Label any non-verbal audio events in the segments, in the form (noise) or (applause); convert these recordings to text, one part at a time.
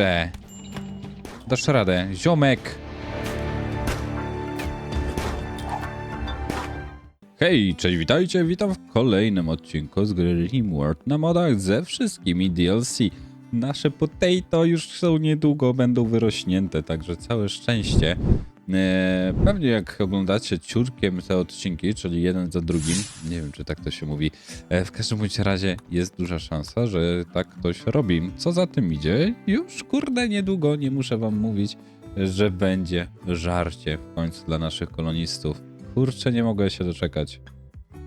Idźże. Dasz radę. Ziomek. Hej, cześć, witajcie, witam w kolejnym odcinku z gry Rimworld na modach ze wszystkimi DLC. Nasze potato już są niedługo, będą wyrośnięte, także całe szczęście. Eee, pewnie jak oglądacie ciurkiem te odcinki, czyli jeden za drugim, nie wiem czy tak to się mówi, e, w każdym bądź razie jest duża szansa, że tak ktoś robi. Co za tym idzie? Już kurde niedługo, nie muszę wam mówić, że będzie żarcie w końcu dla naszych kolonistów. Kurczę, nie mogę się doczekać.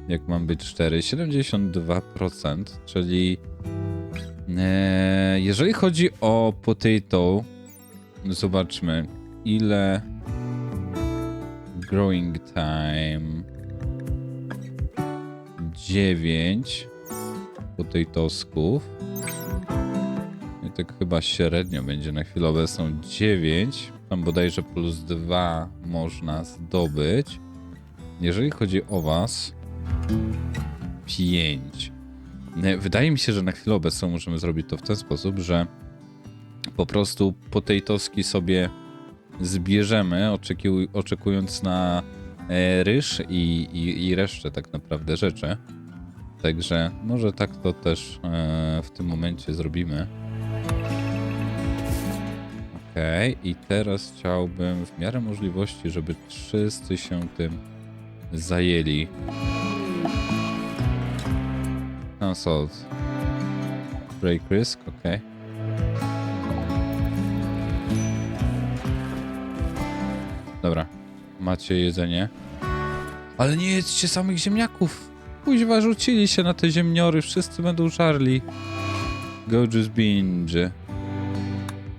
Jak mam być szczery, 72%, czyli e, jeżeli chodzi o potato, zobaczmy ile growing time 9 potatosków. I tak chyba średnio będzie na chwilę obecną 9. Tam bodajże plus 2 można zdobyć. Jeżeli chodzi o was, 5. Wydaje mi się, że na chwilę obecną możemy zrobić to w ten sposób, że po prostu potatoski sobie zbierzemy, oczekując na e, ryż i, i, i resztę tak naprawdę rzeczy. Także może tak to też e, w tym momencie zrobimy. Okej, i teraz chciałbym w miarę możliwości, żeby wszyscy się tym zajęli. Consult. Break risk, okej. Dobra, macie jedzenie. Ale nie jedzcie samych ziemniaków. Kuźwa, rzucili się na te ziemniory, wszyscy będą żarli. Go just binge.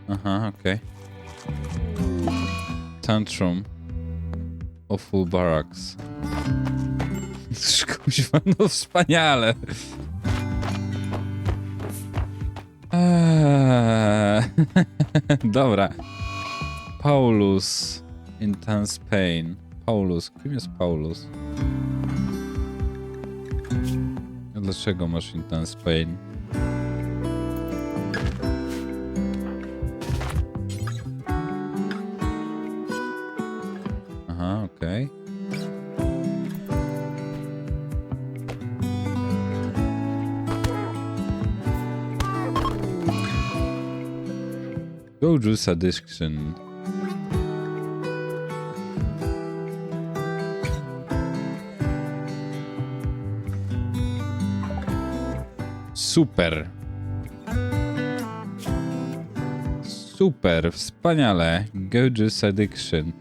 Aha, okej. Tantrum. Awful Barracks. (laughs) Kuźwa, no wspaniale. Eee, (laughs) Dobra. Paulus. Intense Pain. Paulus. Kim jest Paulus? Dlaczego masz Intense Pain? Aha, okej. Juice addiction. Super. Super, wspaniale. Go juice addiction.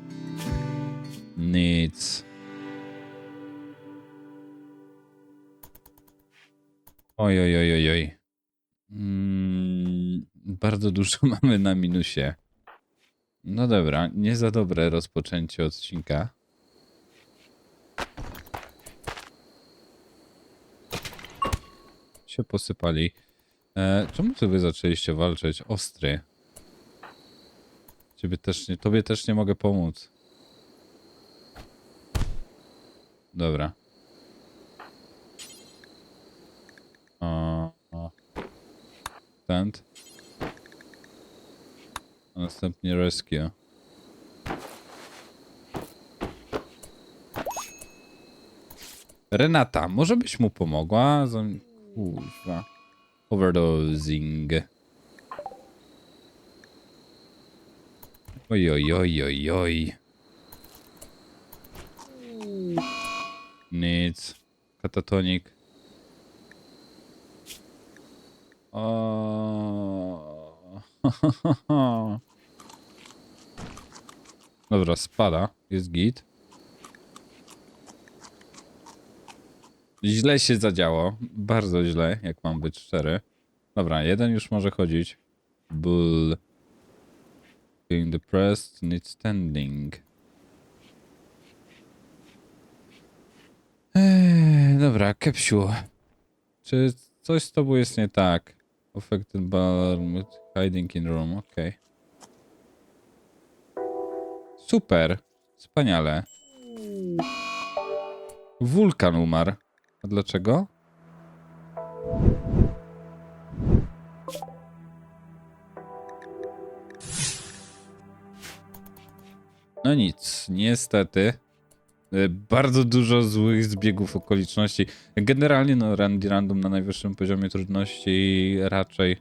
Nic. Oj, oj, oj, oj, oj. Mm, bardzo dużo (laughs) mamy na minusie. No dobra, nie za dobre rozpoczęcie odcinka. Się posypali. E, czemu ty wy zaczęliście walczyć? Ostry. Ciebie też nie, tobie też nie mogę pomóc. Dobra. O, o. A następnie rescue. Renata, może byś mu pomogła? Kurwa. Overdosing. Oj, oj, oj, oj, oj. Nic. Katatonik. O. (laughs) Dobra, spada. Jest git. Źle się zadziało. Bardzo źle, jak mam być szczery. Dobra, jeden już może chodzić. Bull. Being depressed, need standing. Eee, dobra, Kepsiu. Czy coś z tobą jest nie tak? Affected by hiding in room, okej. Super. Wspaniale. Wulkan umarł. A dlaczego? No nic, niestety. Y, bardzo dużo złych zbiegów okoliczności. Generalnie no Randy Random na najwyższym poziomie trudności raczej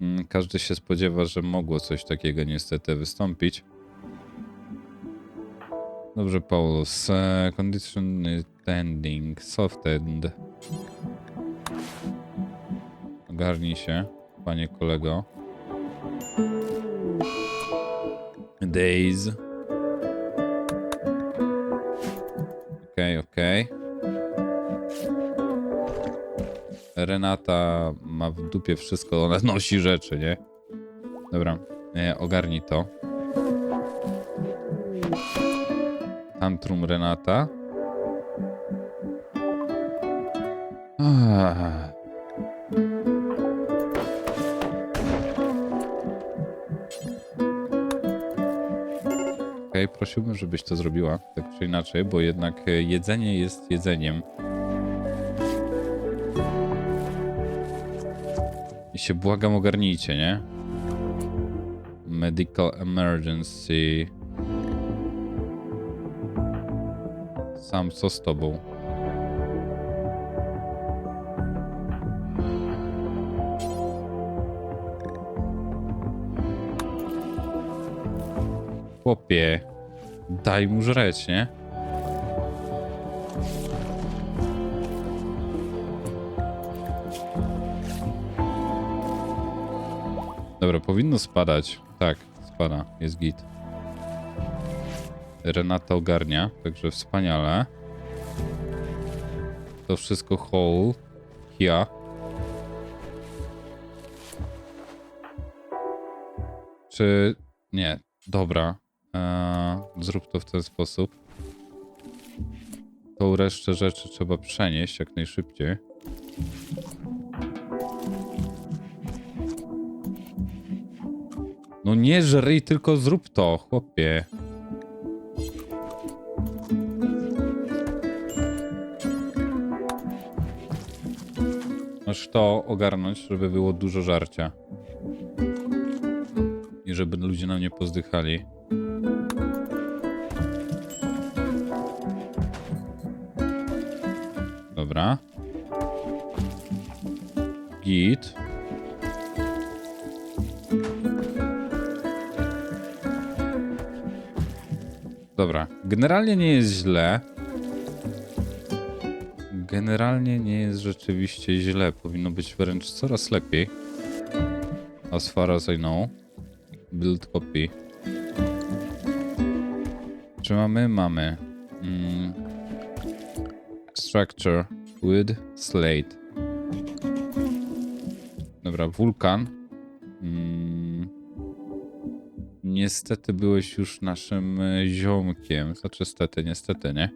mm, każdy się spodziewa, że mogło coś takiego niestety wystąpić. Dobrze, Paulus. E, condition y, ending, soft end. Ogarnij się, panie kolego. Days. Okej, okej. Renata ma w dupie wszystko, ona nosi rzeczy, nie? Dobra, e, ogarnij to. Tantrum Renata. Ah. Okej, prosiłbym, żebyś to zrobiła, tak czy inaczej, bo jednak e, jedzenie jest jedzeniem. I się błagam, ogarnijcie, nie? Medical emergency. Sam co z tobą? Chłopie, daj mu żreć, nie? Dobra, powinno spadać. Tak, spada, jest git. Renata ogarnia, także wspaniale. To wszystko whole. Ja. Czy... Nie, dobra. Eee, zrób to w ten sposób. Tą resztę rzeczy trzeba przenieść jak najszybciej. No nie żryj, tylko zrób to, chłopie. Masz to ogarnąć, żeby było dużo żarcia. I żeby ludzie na mnie pozdychali. Dobra. Git. Dobra, generalnie nie jest źle. Generalnie nie jest rzeczywiście źle. Powinno być wręcz coraz lepiej. As far as I know. Build copy. Czy mamy? Mamy. Mm. Structure. Wood. Slate. Dobra, wulkan. Mm. Niestety byłeś już naszym ziomkiem. Znaczy, stety, niestety, nie?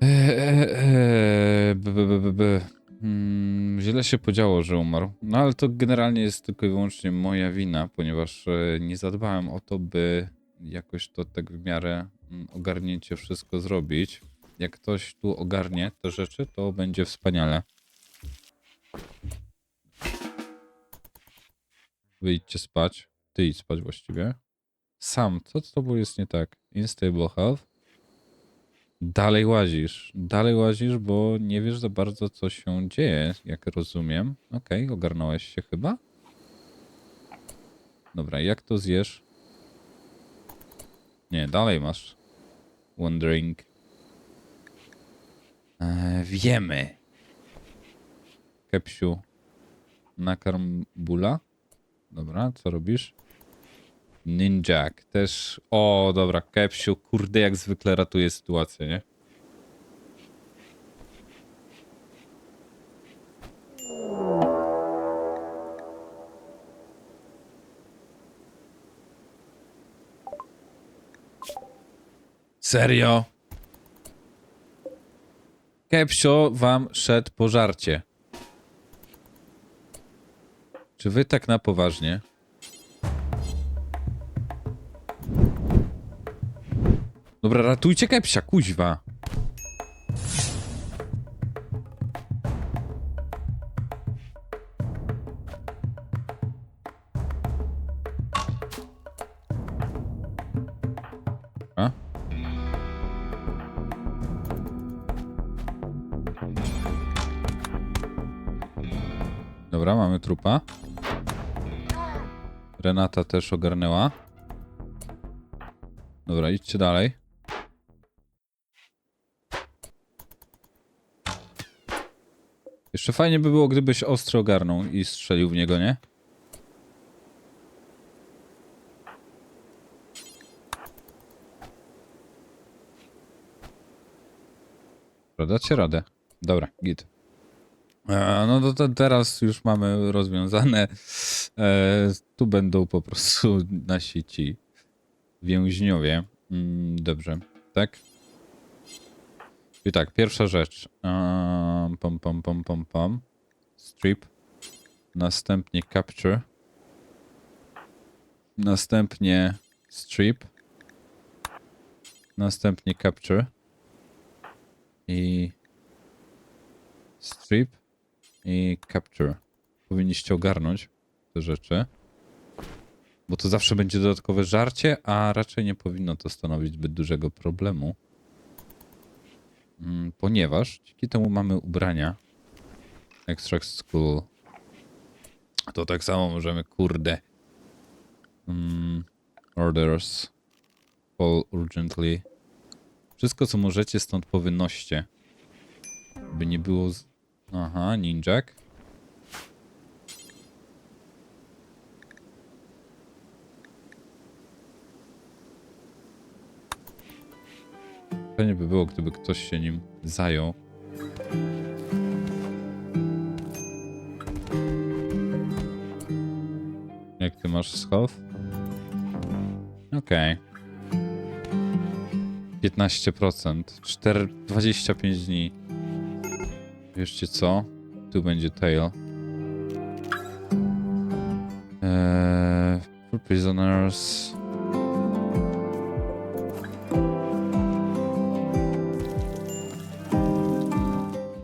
Eee, b, b, b, b. Hmm, źle się podziało, że umarł. No ale to generalnie jest tylko i wyłącznie moja wina, ponieważ e, nie zadbałem o to, by jakoś to tak w miarę mm, ogarnięcie wszystko zrobić. Jak ktoś tu ogarnie te rzeczy, to będzie wspaniale. Wyjdźcie spać. Ty idź spać właściwie. Sam, co z tobą jest nie tak? Instable health? Dalej łazisz. Dalej łazisz, bo nie wiesz za bardzo, co się dzieje, jak rozumiem. Okej, ogarnąłeś się chyba? Dobra, jak to zjesz? Nie, dalej masz. Wondering. Eee, wiemy. Kepsiu. Nakarm bula. Dobra, co robisz? Ninjak też. O, dobra, Kepsiu, kurde, jak zwykle ratuje sytuację, nie? Serio? Kepsio wam szedł po żarcie. Czy wy tak na poważnie? Dobra, ratujcie Kepsia, kuźwa. Dobra, mamy trupa. Renata też ogarnęła. Dobra, idźcie dalej. Jeszcze fajnie by było, gdybyś ostro ogarnął i strzelił w niego, nie? Dobra, dacie radę. Dobra, git. E, no to, to teraz już mamy rozwiązane. E, tu będą po prostu (laughs) nasi ci więźniowie. Mm, dobrze, tak? I tak, pierwsza rzecz. Um, pom, pom, pom, pom, pom. Strip. Następnie capture. Następnie strip. Następnie capture. I strip. I capture. Powinniście ogarnąć te rzeczy. Bo to zawsze będzie dodatkowe żarcie, a raczej nie powinno to stanowić zbyt dużego problemu. Mm, Ponieważ dzięki temu mamy ubrania. Extract School. To tak samo możemy, kurde. Mm, orders. Call urgently. Wszystko, co możecie stąd powynoście. By nie było... Aha, ninjak. Fajnie by było, gdyby ktoś się nim zajął. Jak ty masz schod? Okej. 15%. 4, 25 dni. Wieszcie co? Tu będzie tail. Eee, for prisoners.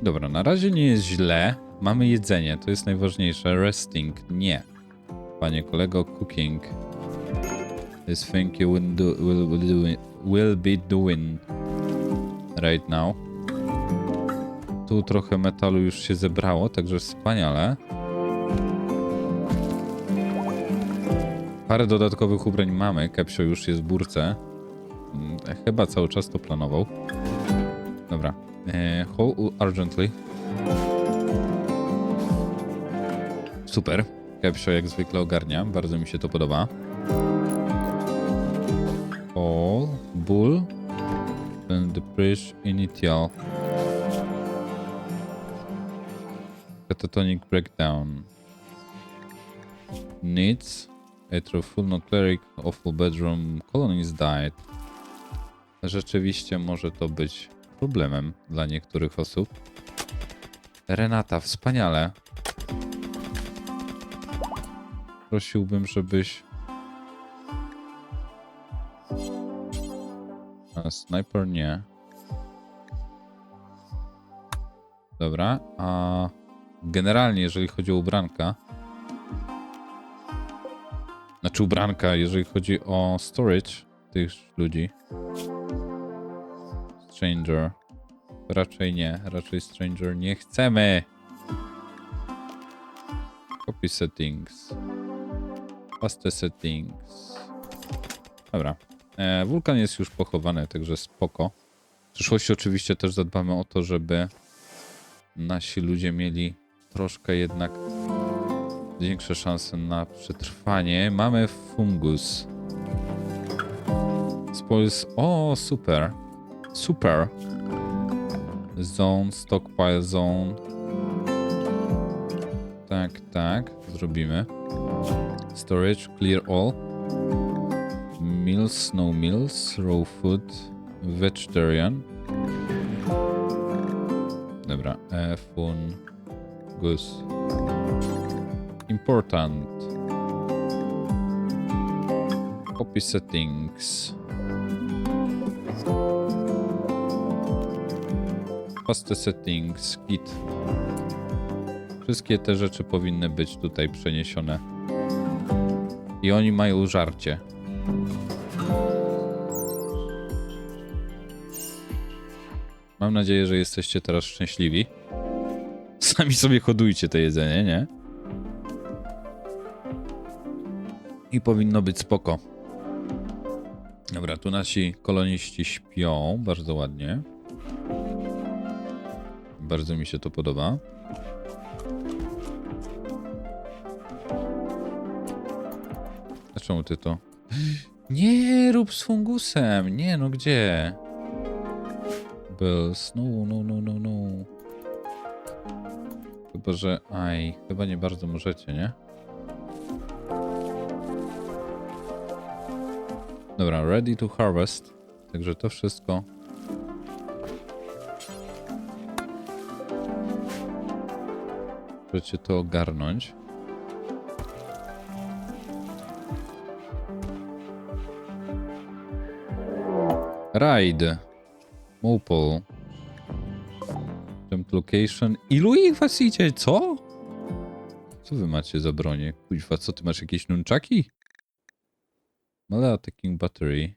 Dobra, na razie nie jest źle. Mamy jedzenie, to jest najważniejsze. Resting, nie. Panie kolego, cooking. This thing you will, do, will, will, do, will be doing right now. Tu trochę metalu już się zebrało, także wspaniale. Parę dodatkowych ubrań mamy. Kepsio już jest w burce. Mm, Chyba cały czas to planował. Dobra. E, Call urgently. Super. Kepsio jak zwykle ogarnia. Bardzo mi się to podoba. All. Bull. And the bridge initial. Catatonic breakdown. Needs. A full no cleric. Awful bedroom. Colonies died. Rzeczywiście może to być problemem dla niektórych osób. Renata, wspaniale. Prosiłbym, żebyś. A sniper nie. Dobra, a generalnie, jeżeli chodzi o ubranka. Znaczy ubranka, jeżeli chodzi o storage tych ludzi. Stranger. Raczej nie, raczej Stranger nie chcemy. Copy settings. Paste settings. Dobra. E, wulkan jest już pochowany, także spoko. W przyszłości oczywiście też zadbamy o to, żeby nasi ludzie mieli troszkę jednak większe szanse na przetrwanie. Mamy fungus. Spoils. O, super. Super. Zone, stockpile zone. Tak, tak, zrobimy. Storage, clear all. Meals, no meals, raw food, vegetarian. Dobra, e, fun, goose. Important. Copy settings. Paste settings, git. Wszystkie te rzeczy powinny być tutaj przeniesione. I oni mają żarcie. Mam nadzieję, że jesteście teraz szczęśliwi. Sami sobie hodujcie to jedzenie, nie? I powinno być spoko. Dobra, tu nasi koloniści śpią bardzo ładnie. Bardzo mi się to podoba. A czemu ty to? Nie, rób z fungusem. Nie, no gdzie? Bills. No, no, no, no, no. Chyba, że... Aj, chyba nie bardzo możecie, nie? Dobra, ready to harvest. Także to wszystko. Możecie to ogarnąć. Ride. Mopol. Location. Ilu ich was idzie? Co? Co wy macie za bronię? Kuźwa, co ty masz jakieś nunczaki? Male attacking battery.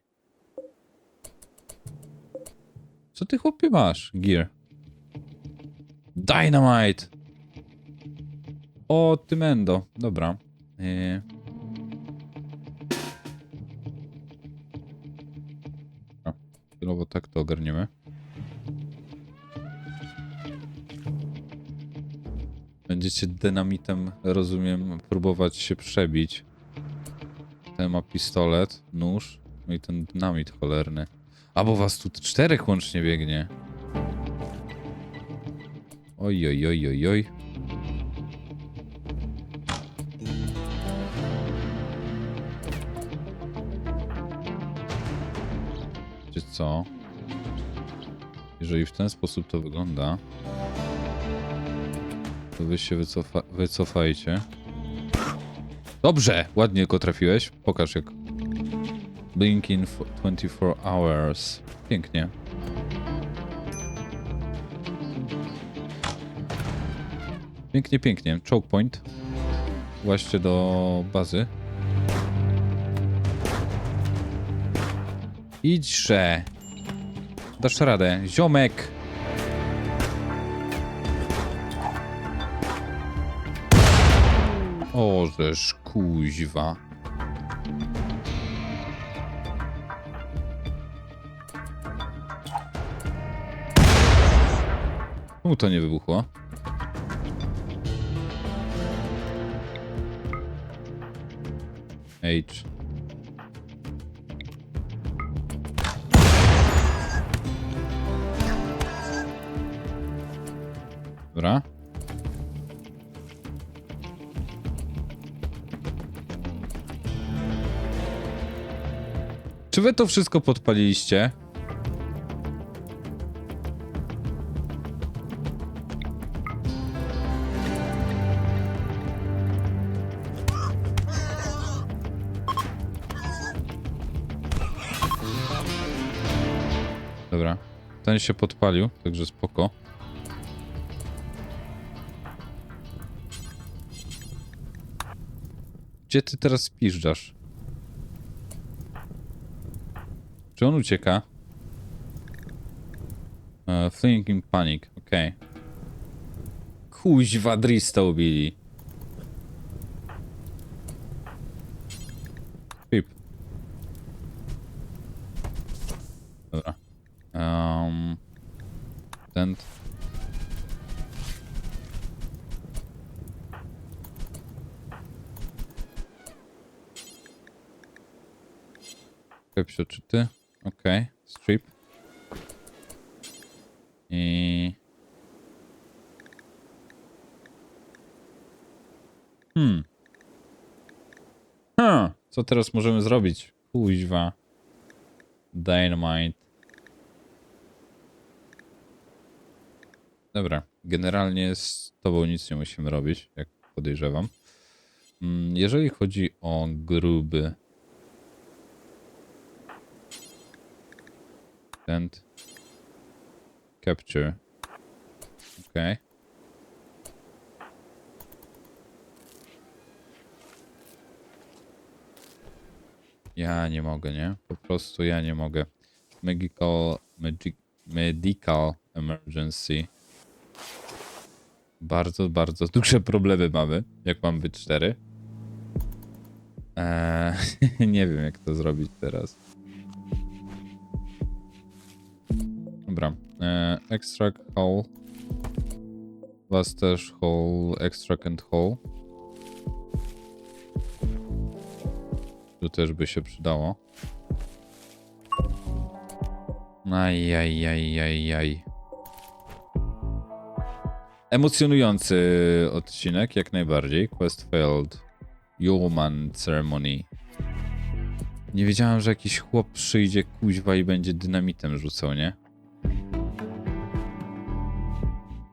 Co ty chłopie masz? Gear. Dynamite! O, ty mendo. Dobra. A, chwilowo tak to ogarniemy. Będziecie dynamitem, rozumiem, próbować się przebić. Ten ma pistolet, nóż, no i ten dynamit cholerny. A bo was tu czterech łącznie biegnie. Oj, oj, oj, oj, oj. Wiecie co? Jeżeli w ten sposób to wygląda, to wy się wycofa wycofajcie. Dobrze, ładnie go trafiłeś. Pokaż jak. Blinking for 24 hours. Pięknie. Pięknie, pięknie. Choke point. Właśnie do bazy. Idźże. Dasz radę. Ziomek. O, żeż kuźwa. Czemu to nie wybuchło? H. Dobra. Czy wy to wszystko podpaliliście? Dobra. Ten się podpalił, także spoko. Gdzie ty teraz spiżdżasz? Czy on ucieka? Uh, fleeing in panic, okej. Okay. Kuźwa, Drista ubili. Pip. Dobra. Um, ten. Pepsio, czy ty? Okej, strip. I... Hmm. Hmm. Co teraz możemy zrobić? Kuźwa. Dynamite. Dobra. Generalnie z tobą nic nie musimy robić, jak podejrzewam. Mm, Jeżeli chodzi o gruby Send. Capture. Okay. Ja nie mogę, nie? Po prostu ja nie mogę. Medical, magic, medical emergency. Bardzo, bardzo duże problemy mamy, jak mam być cztery. Eee, (laughs) nie wiem, jak to zrobić teraz. Dobra. Eee, extract whole. Was też whole, extract and whole. Tu też by się przydało. Ajajajajaj. Emocjonujący odcinek, jak najbardziej. Quest failed. Human ceremony. Nie wiedziałem, że jakiś chłop przyjdzie kuźwa i będzie dynamitem rzucał, nie?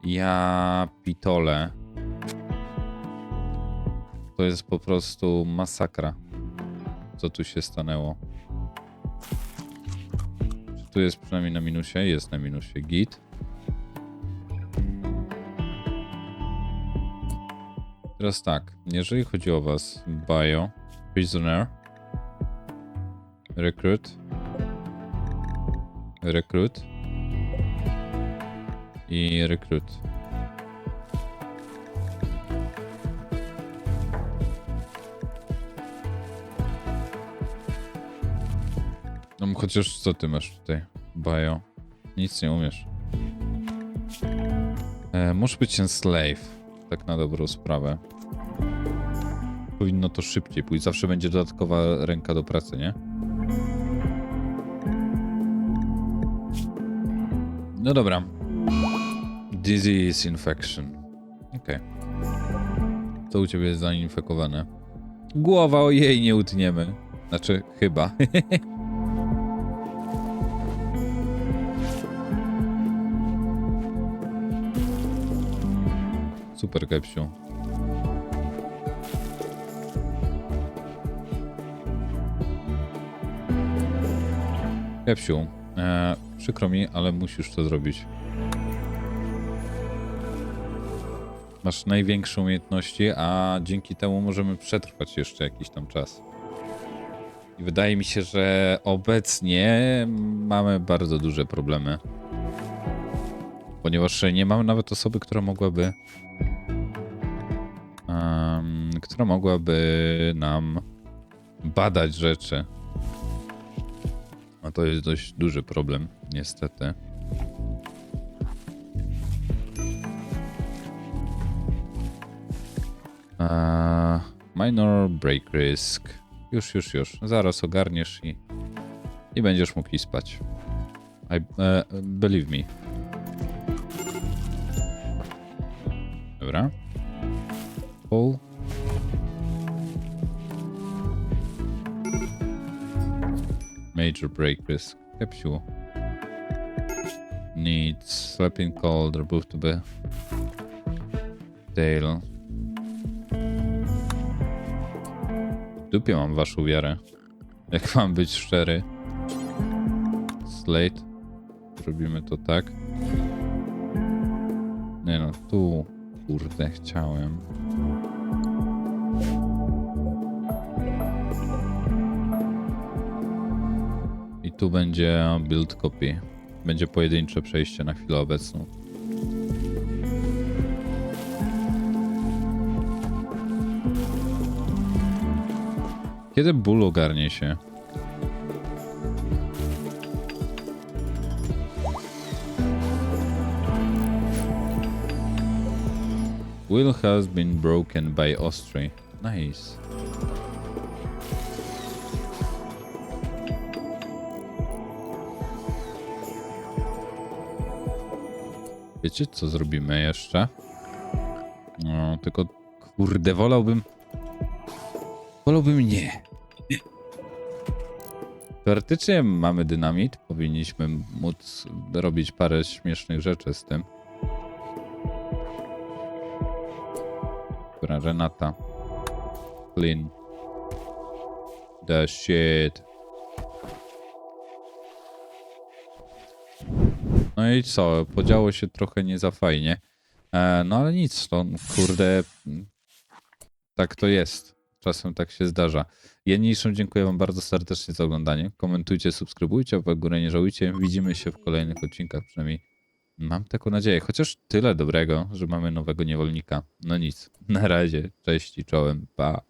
Ja pitole. To jest po prostu masakra. Co tu się stanęło? Tu jest przynajmniej na minusie? Jest na minusie. Git. Teraz tak, jeżeli chodzi o was, bio, prisoner, recruit, recruit i recruit. No chociaż co ty masz tutaj, bio? Nic nie umiesz. E, być ten slave tak na dobrą sprawę. Powinno to szybciej pójść. Zawsze będzie dodatkowa ręka do pracy, nie? No dobra. Disease infection. Okej. Co u ciebie jest zainfekowane? Głowa, ojej, nie utniemy. Znaczy, chyba. (laughs) Super, Kepsiu. Kepsiu, e, przykro mi, ale musisz to zrobić. Masz największe umiejętności, a dzięki temu możemy przetrwać jeszcze jakiś tam czas. I wydaje mi się, że obecnie mamy bardzo duże problemy. Ponieważ nie mamy nawet osoby, która mogłaby em, która mogłaby nam badać rzeczy. A to jest dość duży problem, niestety. Eee, minor break risk. Już, już, już. Zaraz ogarniesz i, i będziesz mógł i spać. I, e, believe me. Dobra. Pull. Major break risk. Capsule. Needs sleeping cold, remove to be tail. Dupie mam waszą wiarę. Jak mam być szczery. Slate. Zrobimy to tak. Nie no, tu kurde chciałem. I tu będzie build copy. Będzie pojedyncze przejście na chwilę obecną. Kiedy ból ogarnie się? Will has been broken by Austria. Nice. Wiecie, co zrobimy jeszcze? No, tylko kurde, wolałbym. Wolałbym nie. Teoretycznie mamy dynamit, powinniśmy móc robić parę śmiesznych rzeczy z tym. Dobra, Renata. Clean. The shit. No i co? Podziało się trochę nie za fajnie. E, no ale nic, to kurde. mm, Tak to jest. Czasem tak się zdarza. Ja niniejszym dziękuję Wam bardzo serdecznie za oglądanie. Komentujcie, subskrybujcie, w górę nie żałujcie. Widzimy się w kolejnych odcinkach, przynajmniej mam taką nadzieję. Chociaż tyle dobrego, że mamy nowego niewolnika. No nic. Na razie. Cześć i czołem. Pa.